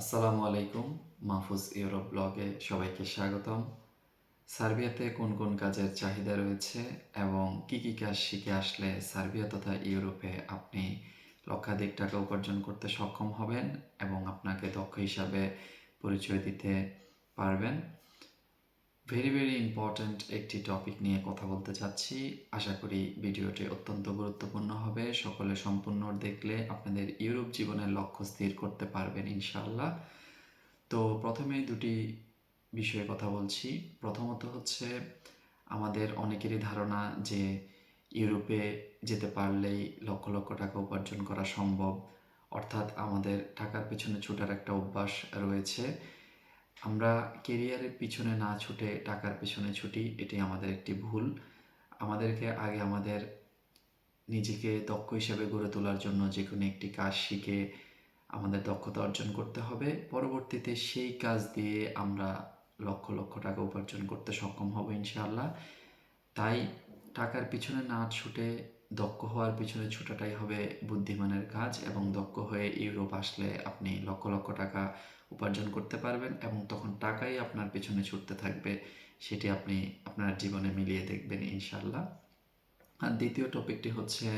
আসসালামু আলাইকুম, মাহফুজ ইউরোপ ব্লগে সবাইকে স্বাগতম। সার্বিয়াতে কোন কোন কাজের চাহিদা রয়েছে এবং কি কি কাজ শিখে আসলে সার্বিয়া তথা ইউরোপে আপনি লক্ষাধিক টাকা উপার্জন করতে সক্ষম হবেন এবং আপনাকে দক্ষ হিসাবে পরিচয় দিতে পারবেন? ভেরি ভেরি ইম্পর্ট্যান্ট একটি টপিক নিয়ে কথা বলতে চাচ্ছি। আশা করি ভিডিওটি অত্যন্ত গুরুত্বপূর্ণ হবে। সকলে সম্পূর্ণ দেখলে আপনাদের ইউরোপ জীবনের লক্ষ্য স্থির করতে পারবেন ইনশাআল্লাহ। তো প্রথমেই দুটি বিষয়ে কথা বলছি। প্রথমত হচ্ছে, আমাদের অনেকেরই ধারণা যে ইউরোপে যেতে পারলেই লক্ষ লক্ষ টাকা উপার্জন করা সম্ভব। অর্থাৎ আমাদের টাকার পেছনে ছোটার একটা অভ্যাস রয়েছে। আমরা কেরিয়ারের পিছনে না ছুটে, টাকার পিছনে ছুটি এটি আমাদের একটি ভুল। আমাদেরকে আগে আমাদের নিজেকে দক্ষ হিসেবে গড়ে তোলার জন্য যে কোনো একটি কাজ শিখে আমাদের দক্ষতা অর্জন করতে হবে। পরবর্তীতে সেই কাজ দিয়ে আমরা লক্ষ লক্ষ টাকা উপার্জন করতে সক্ষম হব ইনশাআল্লাহ। তাই টাকার পিছনে না ছুটে, দক্ষ হওয়ার পিছনে ছুটাটাই হবে বুদ্ধিমানের কাজ এবং দক্ষ হয়ে ইউরোপ আসলে আপনি লক্ষ লক্ষ টাকা উপার্জন করতে পারবেন এবং তখন টাকাই আপনার পেছনে ছুটতে থাকবে, সেটি আপনি আপনার জীবনে মিলিয়ে দেখবেন ইনশাল্লাহ আর দ্বিতীয় টপিকটি হচ্ছে,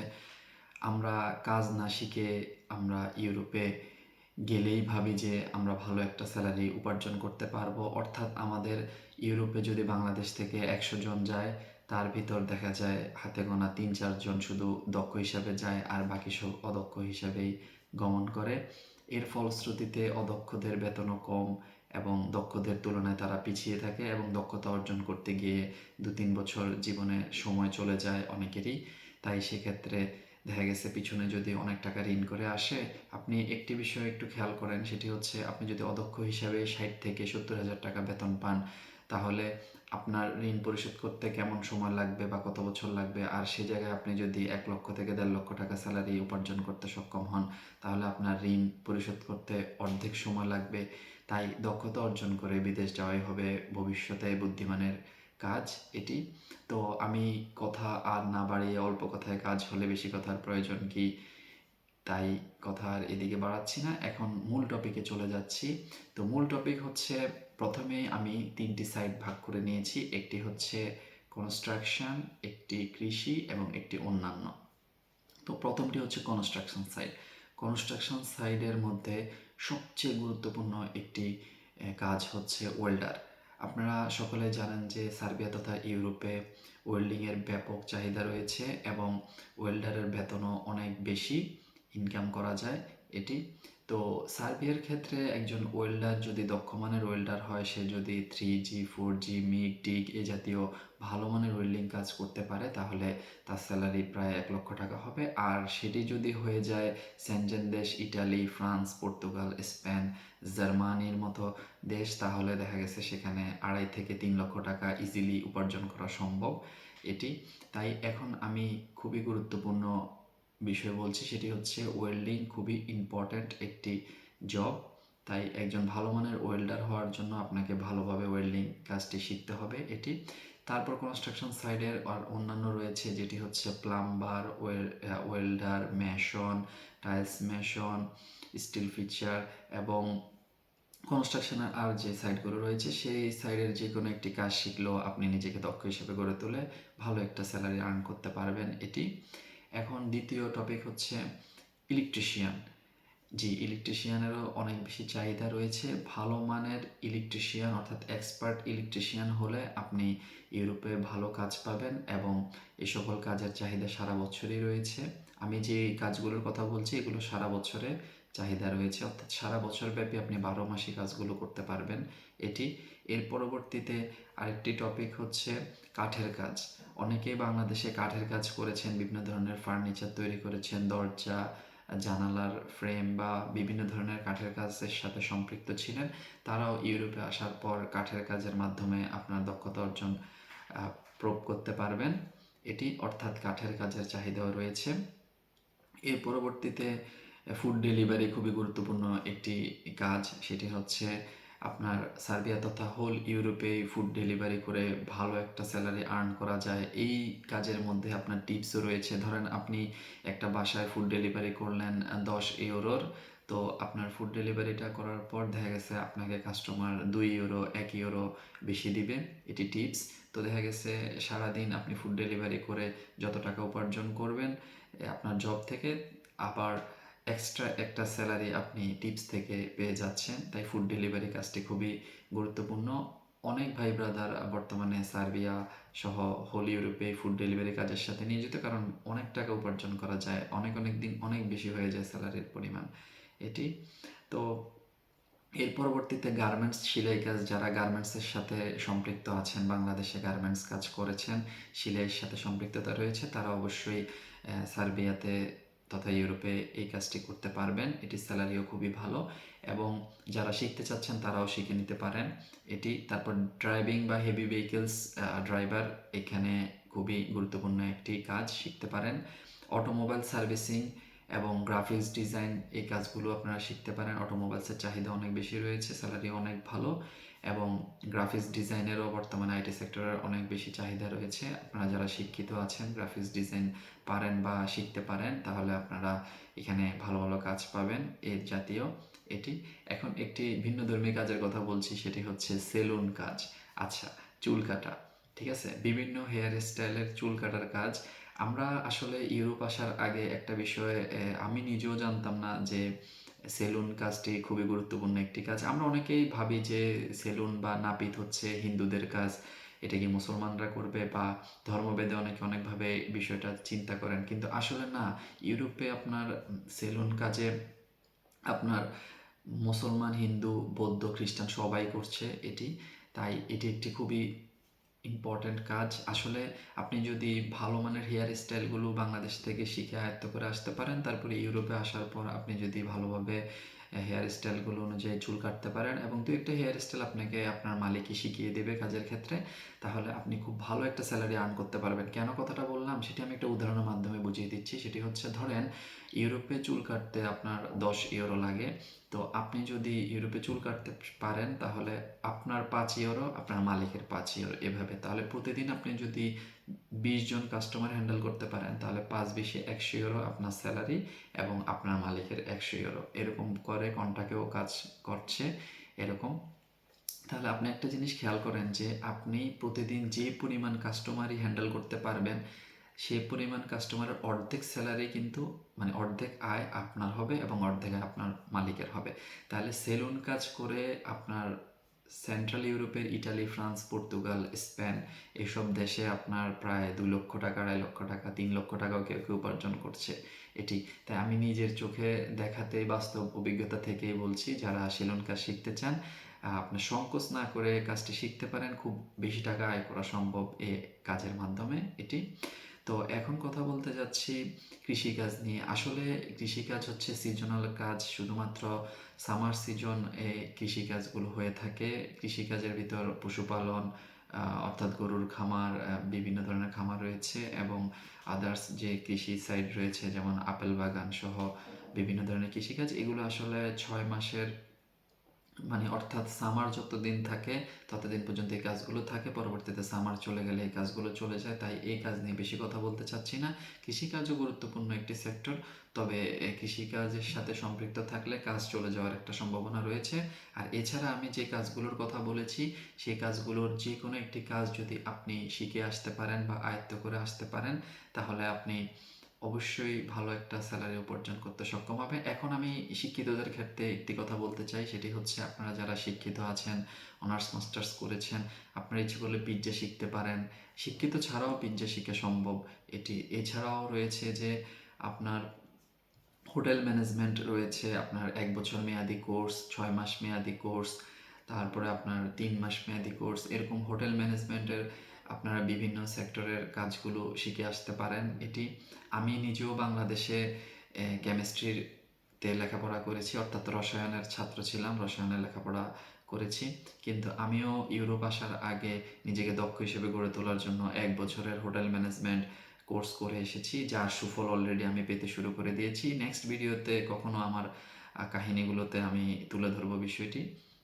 আমরা কাজ না শিখে আমরা ইউরোপে গেলেই ভাবি যে আমরা ভালো একটা স্যালারি উপার্জন করতে পারব। অর্থাৎ আমাদের ইউরোপে যদি বাংলাদেশ থেকে একশো জন যায়, তার ভিতর দেখা যায় হাতে গোনা তিন চারজন শুধু দক্ষ হিসাবে যায়, আর বাকি সব অদক্ষ হিসাবেই গমন করে। এর ফলশ্রুতিতে অদক্ষদের বেতনও কম এবং দক্ষদের তুলনায় তারা পিছিয়ে থাকে এবং দক্ষতা অর্জন করতে গিয়ে দু তিন বছর জীবনে সময় চলে যায় অনেকেরই। তাই সেক্ষেত্রে দেখা গেছে পিছনে যদি অনেক টাকা ঋণ করে আসে, আপনি একটি বিষয় একটু খেয়াল করেন, সেটি হচ্ছে আপনি যদি অদক্ষ হিসাবে ষাট থেকে সত্তর হাজার টাকা বেতন পান, তাহলে আপনার ঋণ পরিশোধ করতে কেমন সময় লাগবে বা কত বছর লাগবে? আর সে জায়গায় আপনি যদি এক লক্ষ থেকে দেড় লক্ষ টাকা স্যালারি উপার্জন করতে সক্ষম হন, তাহলে আপনার ঋণ পরিশোধ করতে অর্ধেক সময় লাগবে। তাই দক্ষতা অর্জন করে বিদেশ যাওয়াই হবে ভবিষ্যতে বুদ্ধিমানের কাজ এটি। তো আমি কথা আর না বাড়িয়ে অল্প কথায় কাজ হলে বেশি কথার প্রয়োজন কি? তাই কথা আর এদিকে বাড়াচ্ছি না। এখন মূল টপিকে চলে যাচ্ছি। তো মূল টপিক হচ্ছে, প্রথমে আমি তিনটি সাইড ভাগ করে নিয়েছি। একটি হচ্ছে কনস্ট্রাকশন একটি কৃষি এবং একটি অন্যান্য। তো প্রথমটি হচ্ছে কনস্ট্রাকশন সাইড কনস্ট্রাকশন সাইডের মধ্যে সবচেয়ে গুরুত্বপূর্ণ একটি কাজ হচ্ছে ওয়েল্ডার আপনারা সকলে জানেন যে সার্বিয়া তথা ইউরোপে ওয়েল্ডিংয়ের ব্যাপক চাহিদা রয়েছে এবং ওয়েল্ডারের বেতনও অনেক বেশি। ইনকাম করা যায় এটি। তো সার্বিয়ার ক্ষেত্রে একজন ওয়েল্ডার যদি দক্ষ মানের ওয়েল্ডার হয়, সে যদি three G four G MIG TIG এ জাতীয় ভালো মানের ওয়েল্ডিং কাজ করতে পারে, তাহলে তার স্যালারি প্রায় এক লক্ষ টাকা হবে। আর সেটি যদি হয়ে যায় সেনজেন দেশ ইটালি ফ্রান্স পর্তুগাল স্পেন জার্মানির মতো দেশ, তাহলে দেখা গেছে সেখানে আড়াই থেকে তিন লক্ষ টাকা ইজিলি উপার্জন করা সম্ভব এটি। তাই এখন আমি খুবই গুরুত্বপূর্ণ বিষয় বলছি সেটি হচ্ছে ওয়েল্ডিং খুবই ইম্পর্ট্যান্ট একটি জব তাই একজন ভালো মানের ওয়েল্ডার হওয়ার জন্য আপনাকে ভালোভাবে ওয়েল্ডিং কাজটি শিখতে হবে এটি। তারপর কনস্ট্রাকশন সাইডের আর অন্যান্য রয়েছে যেটি হচ্ছে plumber welder mason tiles mason steel fixer এবং কনস্ট্রাকশনের আর যে সাইডগুলো রয়েছে সেই সাইডের যে কোনো একটি কাজ শিখলেও আপনি নিজেকে দক্ষ হিসেবে গড়ে তুলে ভালো একটা স্যালারি আর্ন করতে পারবেন এটি। এখন দ্বিতীয় টপিক হচ্ছে ইলেকট্রিশিয়ান জি ইলেকট্রিশিয়ানেরও অনেক বেশি চাহিদা রয়েছে। ভালো মানের ইলেকট্রিশিয়ান অর্থাৎ এক্সপার্ট ইলেকট্রিশিয়ান হলে আপনি ইউরোপে ভালো কাজ পাবেন এবং এই সকল কাজের চাহিদা সারা বছরই রয়েছে। আমি যে কাজগুলোর কথা বলছি, এগুলো সারা বছরে চাহিদা রয়েছে। অর্থাৎ সারা বছর ব্যাপী আপনি বারো মাসে কাজগুলো করতে পারবেন এটি। এর পরবর্তীতে আরেকটি টপিক হচ্ছে কাঠের কাজ। অনেকেই বাংলাদেশে কাঠের কাজ করেছেন, বিভিন্ন ধরনের ফার্নিচার তৈরি করেছেন, দরজা, জানালার ফ্রেম বা বিভিন্ন ধরনের কাঠের কাজের সাথে সম্পৃক্ত ছিলেন। তারাও ইউরোপে আসার পর কাঠের কাজের মাধ্যমে আপনার দক্ষতা অর্জন প্রোভ করতে পারবেন। এটি অর্থাৎ কাঠের কাজের চাহিদাও রয়েছে। এর পরবর্তীতে ফুড ডেলিভারি খুবই গুরুত্বপূর্ণ একটি কাজ। সেটি হচ্ছে আপনার সার্বিয়া তথা হোল ইউরোপে ফুড ডেলিভারি করে ভালো একটা স্যালারি আর্ন করা যায়। এই কাজের মধ্যে আপনার টিপসও রয়েছে। ধরেন আপনি একটা বাসায় ফুড ডেলিভারি করলেন দশ ইউরোর, তো আপনার ফুড ডেলিভারিটা করার পর দেখা গেছে আপনাকে কাস্টমার দুই ইউরো, এক ইউরো বেশি দিবে। এটি টিপস তো দেখা গেছে সারাদিন আপনি ফুড ডেলিভারি করে যত টাকা উপার্জন করবেন আপনার জব থেকে আবার এক্সট্রা একটা স্যালারি আপনি টিপস থেকে পেয়ে যাচ্ছেন। তাই ফুড ডেলিভারি কাজটি খুবই গুরুত্বপূর্ণ। অনেক ভাই ব্রাদার বর্তমানে সার্বিয়া সহ হোল ইউরোপে ফুড ডেলিভারি কাজের সাথে নিয়োজিত। কারণ অনেক টাকা উপার্জন করা যায়, অনেক অনেক দিন অনেক বেশি হয়ে যায় স্যালারির পরিমাণ এটি। তো এর পরবর্তীতে গার্মেন্টস সেলাই কাজ, যারা গার্মেন্টসের সাথে সম্পৃক্ত আছেন, বাংলাদেশে গার্মেন্টস কাজ করেছেন, সেলাইয়ের সাথে সম্পৃক্ততা রয়েছে, তারা অবশ্যই সার্বিয়াতে তথা ইউরোপে এই কাজটি করতে পারবেন। এটির স্যালারিও খুবই ভালো এবং যারা শিখতে চাচ্ছেন তারাও শিখে নিতে পারেন। এটি তারপর ড্রাইভিং বা হেভি ভেহিকেলস ড্রাইভার এখানে খুবই গুরুত্বপূর্ণ একটি কাজ, শিখতে পারেন। অটোমোবাইল সার্ভিসিং এবং গ্রাফিক্স ডিজাইন এই কাজগুলো আপনারা শিখতে পারেন। অটোমোবাইলসের চাহিদা অনেক বেশি রয়েছে স্যালারি অনেক ভালো। এবং গ্রাফিক্স ডিজাইনেরও বর্তমানে আইটি সেক্টরের অনেক বেশি চাহিদা রয়েছে। আপনারা যারা শিক্ষিত আছেন গ্রাফিক্স ডিজাইন পারেন বা শিখতে পারেন, তাহলে আপনারা এখানে ভালো ভালো কাজ পাবেন এর জাতীয় এটি। এখন একটি ভিন্ন ধর্মী কাজের কথা বলছি, সেটি হচ্ছে সেলুন কাজ। আচ্ছা চুল কাটা, ঠিক আছে? বিভিন্ন হেয়ার স্টাইলের চুল কাটার কাজ। আমরা আসলে ইউরোপ আসার আগে একটা বিষয়ে আমি নিজেও জানতাম না যে সেলুন কাজটি খুবই গুরুত্বপূর্ণ একটি কাজ। আমরা অনেকেই ভাবি যে সেলুন বা নাপিত হচ্ছে হিন্দুদের কাজ, এটা কি মুসলমানরা করবে বা ধর্মভেদে অনেকে অনেকভাবে বিষয়টা চিন্তা করেন। কিন্তু আসলে না, ইউরোপে আপনার সেলুন কাজে আপনার মুসলমান, হিন্দু, বৌদ্ধ, খ্রিস্টান সবাই করছে এটি। তাই এটি একটি খুবই ইম্পর্ট্যান্ট কাজ। আসলে আপনি যদি ভালো মানের হেয়ার স্টাইলগুলো বাংলাদেশ থেকে শিখে আয়ত্ত করে আসতে পারেন, তারপরে ইউরোপে আসার পর আপনি যদি ভালোভাবে হেয়ার স্টাইলগুলো অনুযায়ী চুল কাটতে পারেন এবং দু একটা হেয়ার স্টাইল আপনাকে আপনার মালিকই শিখিয়ে দেবে কাজের ক্ষেত্রে, তাহলে আপনি খুব ভালো একটা স্যালারি আর্ন করতে পারবেন। কেন কথাটা বললাম? সেটি আমি একটা উদাহরণের মাধ্যমে বুঝিয়ে দিচ্ছি। সেটি হচ্ছে, ধরেন, ইউরোপে চুল কাটতে আপনার দশ ইউরো লাগে। তো আপনি যদি ইউরোপে চুল কাটতে পারেন, তাহলে আপনার পাঁচ ইউরো আপনার মালিকের পাঁচ ইউরো এভাবে। তাহলে প্রতিদিন আপনি যদি বিশ জন কাস্টমার হ্যান্ডেল করতে পারেন, তাহলে পাঁচ বিশে একশো ইউরো আপনার স্যালারি এবং আপনার মালিকের একশো ইউরো এরকম করে কন্টাকেও কাজ করছে এরকম। তাহলে আপনি একটা জিনিস খেয়াল করেন যে, আপনি প্রতিদিন যে পরিমাণ কাস্টমারই হ্যান্ডেল করতে পারবেন সেই পরিমাণ কাস্টমারের অর্ধেক স্যালারি কিন্তু মানে অর্ধেক আয় আপনার হবে এবং অর্ধেক আয় আপনার মালিকের হবে। তাহলে সেলুন কাজ করে আপনার সেন্ট্রাল ইউরোপের ইটালি, ফ্রান্স, পর্তুগাল, স্পেন এসব দেশে আপনার প্রায় দু লক্ষ টাকা, আড়াই লক্ষ টাকা, তিন লক্ষ টাকাও কেউ কেউ উপার্জন করছে এটি। তাই আমি নিজের চোখে দেখাতে বাস্তব অভিজ্ঞতা থেকেই বলছি, যারা সেলুন কাজ শিখতে চান আপনার সংকোচ না করে কাজটি শিখতে পারেন। খুব বেশি টাকা আয় করা সম্ভব এ কাজের মাধ্যমে এটি। তো এখন কথা বলতে যাচ্ছি কৃষিকাজ নিয়ে। আসলে কৃষিকাজ হচ্ছে সিজনাল কাজ, শুধুমাত্র সামার সিজন এ কৃষিকাজগুলো হয়ে থাকে। কৃষিকাজের ভিতর পশুপালন অর্থাৎ গরুর খামার বিভিন্ন ধরনের খামার রয়েছে এবং আদার্স যে কৃষি সাইড রয়েছে, যেমন আপেল বাগান সহ বিভিন্ন ধরনের কৃষিকাজ, এগুলো আসলে ছয় মাসের মানে অর্থাৎ সামার যতদিন থাকে, ততদিন পর্যন্ত এই কাজগুলো থাকে। পরবর্তীতে সামার চলে গেলে এই কাজগুলো চলে যায়। তাই এই কাজ নিয়ে বেশি কথা বলতে চাচ্ছি না। কৃষিকাজও গুরুত্বপূর্ণ একটি সেক্টর তবে কৃষিকাজের সাথে সম্পৃক্ত থাকলে কাজ চলে যাওয়ার একটা সম্ভাবনা রয়েছে। আর এছাড়া আমি যে কাজগুলোর কথা বলেছি, সেই কাজগুলোর যে কোনো একটি কাজ যদি আপনি শিখে আসতে পারেন বা আয়ত্ত করে আসতে পারেন, তাহলে আপনি অবশ্যই ভালো একটা স্যালারি উপার্জন করতে সক্ষম হবে। এখন আমি শিক্ষিতদের ক্ষেত্রে একটি কথা বলতে চাই, সেটি হচ্ছে আপনারা যারা শিক্ষিত আছেন অনার্স মাস্টার্স করেছেন, আপনারা ইচ্ছে করলে পিৎজা শিখতে পারেন। শিক্ষিত ছাড়াও পিৎজা শিখা সম্ভব। এটি, এছাড়াও রয়েছে যে আপনার হোটেল ম্যানেজমেন্ট রয়েছে, আপনার এক বছর মেয়াদি কোর্স, ছয় মাস মেয়াদি কোর্স, তারপরে আপনার তিন মাস মেয়াদি কোর্স, এরকম হোটেল ম্যানেজমেন্টের আপনারা বিভিন্ন সেক্টরের কাজগুলো শিখে আসতে পারেন। এটি আমি নিজেও বাংলাদেশে কেমিস্ট্রিতে লেখাপড়া করেছি, অর্থাৎ রসায়নের ছাত্র ছিলাম রসায়নের লেখাপড়া করেছি। কিন্তু আমিও ইউরোপ আসার আগে নিজেকে দক্ষ হিসেবে গড়ে তোলার জন্য এক বছরের হোটেল ম্যানেজমেন্ট কোর্স করে এসেছি, যার সুফল অলরেডি আমি পেতে শুরু করে দিয়েছি। নেক্সট ভিডিওতে কখনো আমার কাহিনীগুলোতে আমি তুলে ধরবো বিষয়টি,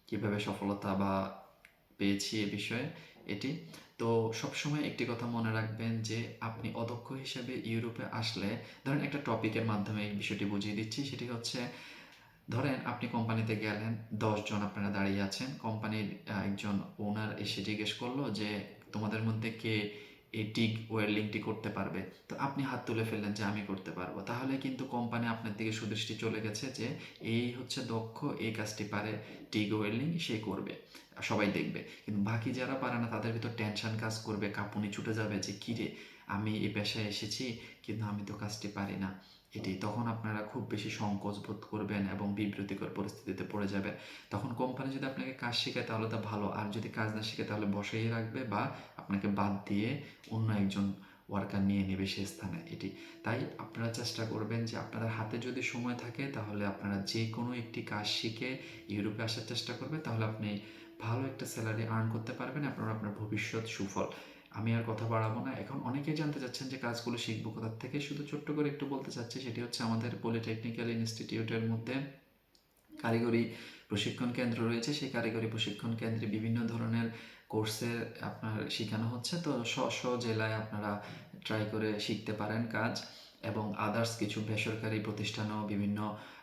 কীভাবে সফলতা বা পেয়েছি এ বিষয়ে। এটি তো সবসময় একটি কথা মনে রাখবেন যে আপনি অদক্ষ হিসেবে ইউরোপে আসলে ধরেন একটা টপিকের মাধ্যমে এই বিষয়টি বুঝিয়ে দিচ্ছি সেটি হচ্ছে ধরেন আপনি কোম্পানিতে গেলেন, ১০ জন আপনারা দাঁড়িয়ে আছেন। কোম্পানির একজন ওনার এসে জিজ্ঞেস করল যে, "তোমাদের মধ্যে কে এই টিগ ওয়েল্ডিংটি করতে পারবে?" তো আপনি হাত তুলে ফেললেন যে, "আমি করতে পারব।" তাহলে কিন্তু কোম্পানি আপনার দিকে সুদৃষ্টি চলে গেছে যে, এই হচ্ছে দক্ষ, এই কাজটি পারে, টিগ ওয়েল্ডিং সে করবে। সবাই দেখবে। কিন্তু বাকি যারা পারে না তাদের ভিতর টেনশন কাজ করবে, কাঁপুনি ছুটে যাবে যে, "কিরে! আমি এই পেশায় এসেছি কিন্তু আমি তো কাজটি পারি না।" এটি। তখন আপনারা খুব বেশি সংকোচ বোধ করবেন এবং বিব্রতিকর পরিস্থিতিতে পড়ে যাবেন। তখন কোম্পানি যদি আপনাকে কাজ শেখায় তাহলে তো ভালো। আর যদি কাজ না শেখায় তাহলে বসাইয়ে রাখবে বা আপনাকে বাদ দিয়ে অন্য একজন ওয়ার্কার নিয়ে নেবে সে স্থানে এটি। তাই আপনারা চেষ্টা করবেন যে আপনাদের হাতে যদি সময় থাকে তাহলে আপনারা যেকোনো একটি কাজ শিখে ইউরোপে আসার চেষ্টা করবেন। তাহলে আপনি ভালো একটা স্যালারি আর্ন করতে পারবেন এবং আপনার ভবিষ্যৎ সুফল। আমি আর কথা বাড়াবো না। এখন অনেকেই জানতে চাচ্ছেন যে কাজগুলো শিখব কোথার থেকে? শুধু ছোট্ট করে একটু বলতে চাচ্ছি সেটি হচ্ছে আমাদের পলিটেকনিক্যাল ইনস্টিটিউটের মধ্যে কারিগরি প্রশিক্ষণ কেন্দ্র রয়েছে। সেই কারিগরি প্রশিক্ষণ কেন্দ্রে বিভিন্ন ধরনের কোর্সে আপনার শিখানো হচ্ছে। তো স্ব, স্ব জেলায় আপনারা ট্রাই করে শিখতে পারেন কাজ এবং আদার্স কিছু বেসরকারি প্রতিষ্ঠানও বিভিন্ন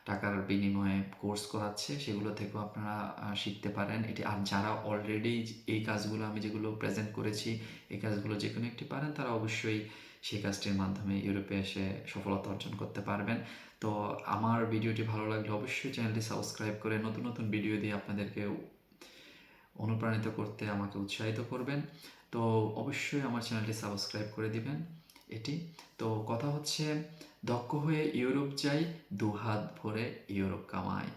টাকার বিনিময়ে কোর্স করাচ্ছে। সেগুলো থেকেও আপনারা শিখতে পারেন। এটি আর যারা অলরেডি এই কাজগুলো আমি যেগুলো প্রেজেন্ট করেছি, এই কাজগুলো যেকোনো একটি পারেন তারা অবশ্যই সেই কাজটির মাধ্যমে ইউরোপে এসে সফলতা অর্জন করতে পারবেন। তো আমার ভিডিওটি ভালো লাগলে অবশ্যই চ্যানেলটি সাবস্ক্রাইব করে নতুন, নতুন ভিডিও দিয়ে আপনাদেরকে অনুপ্রাণিত করতে আমাকে উৎসাহিত করবেন। তো অবশ্যই আমার চ্যানেলটি সাবস্ক্রাইব করে দিবেন এটি। তো কথা হচ্ছে দক্ষ হয়ে ইউরোপ যাই, দুহাত ভরে ইউরোপ কামাই।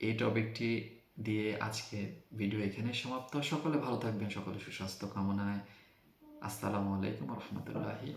এই টপিকটি দিয়ে আজকে ভিডিও এখানে সমাপ্ত। সকলে ভালো থাকবেন, সকলে সুস্বাস্থ্য কামনায়। আসসালামু আলাইকুম রহমতুল্লাহি।